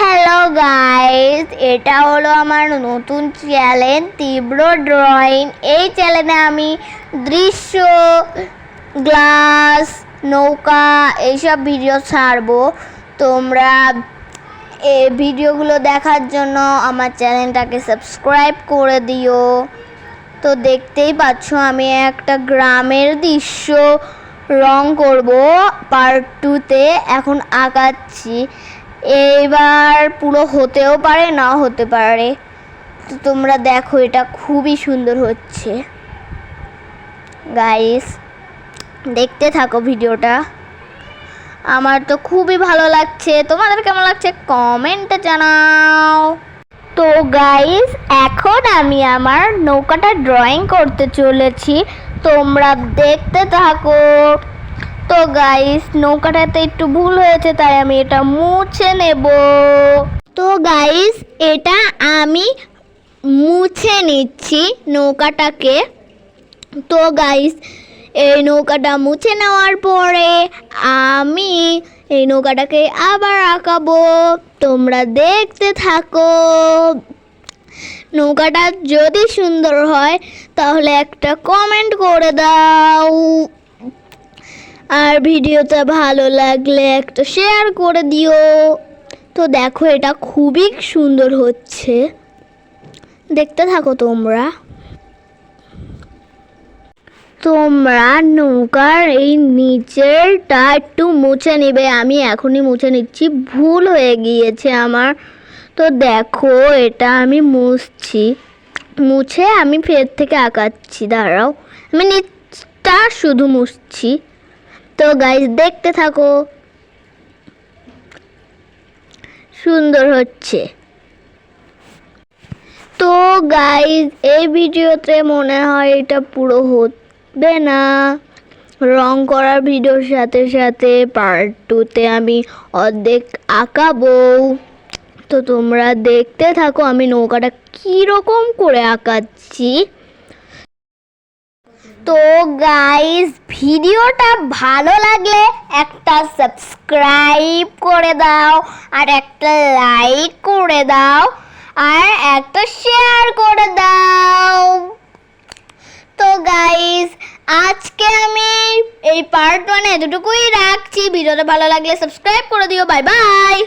Hello guys এটা হলো আমার নতুন চ্যালেঞ্জ তীব্র ড্রয়িং এই চ্যানেলে আমি দৃশ্য গ্লাস নৌকা এইসব ভিডিও ছাড়বো। তোমরা এই ভিডিওগুলো দেখার জন্য আমার চ্যানেলটাকে সাবস্ক্রাইব করে দিও। তো দেখতেই পাচ্ছ, আমি একটা গ্রামের দৃশ্য রং করব পার্ট টুতে এখন আঁকাচ্ছি এইবার পুরো হতেও পারে না হতে পারে। তো তোমরা দেখো, এটা খুবই সুন্দর হচ্ছে। গাইস দেখতে থাকো ভিডিওটা। আমার তো খুবই ভালো লাগছে। তোমাদের কেমন লাগছে? কমেন্টে জানাও। তো গাইস এখন আমি আমার নৌকাটা ড্রয়িং করতে চলেছি। তোমরা দেখতে থাকো। তো গাইস নৌকাটাতে একটু ভুল হয়েছে, তাই আমি এটা মুছে নেব। তো গাইস এটা আমি মুছে নিচ্ছি নৌকাটাকে। তো গাইস এই নৌকাটা মুছে নেওয়ার পরে আমি এই নৌকাটাকে আবার আঁকাবো। তোমরা দেখতে থাকো। নৌকাটা যদি সুন্দর হয়, তাহলে একটা কমেন্ট করে দাও। আর ভিডিওটা ভালো লাগলে একটা শেয়ার করে দিও। তো দেখো, এটা খুবই সুন্দর হচ্ছে। দেখতে থাকো তোমরা। তোমরা নৌকার এই নিচেরটা একটু মুছে নেবে। আমি এখনই মুছে নিচ্ছি। ভুল হয়ে গিয়েছে আমার। তো দেখো, এটা আমি মুছছি। মুছে আমি ফের থেকে আঁকাচ্ছি দাঁড়াও। আমি নিচটা শুধু মুছছি। তো গাইজ দেখতে থাকো। সুন্দর হচ্ছে। তো গাইজ এই ভিডিওতে মনে হয় এটা পুরো হচ্ছে না। রং করার ভিডিওর সাথে সাথে পার্ট টুতে আমি অর্ধেক আঁকাবো। তো তোমরা দেখতে থাকো আমি নৌকাটা কীরকম করে আঁকাচ্ছি। তো গাইস ভিডিওটা ভালো লাগলে একটা সাবস্ক্রাইব করে দাও আর একটা লাইক করে দাও আর একটা শেয়ার করে দাও। তো গাইস আজকে আমি এই পার্ট ওয়ানে এতটুকুই রাখছি। ভিডিওটা ভালো লাগলে সাবস্ক্রাইব করে দিও। Bye bye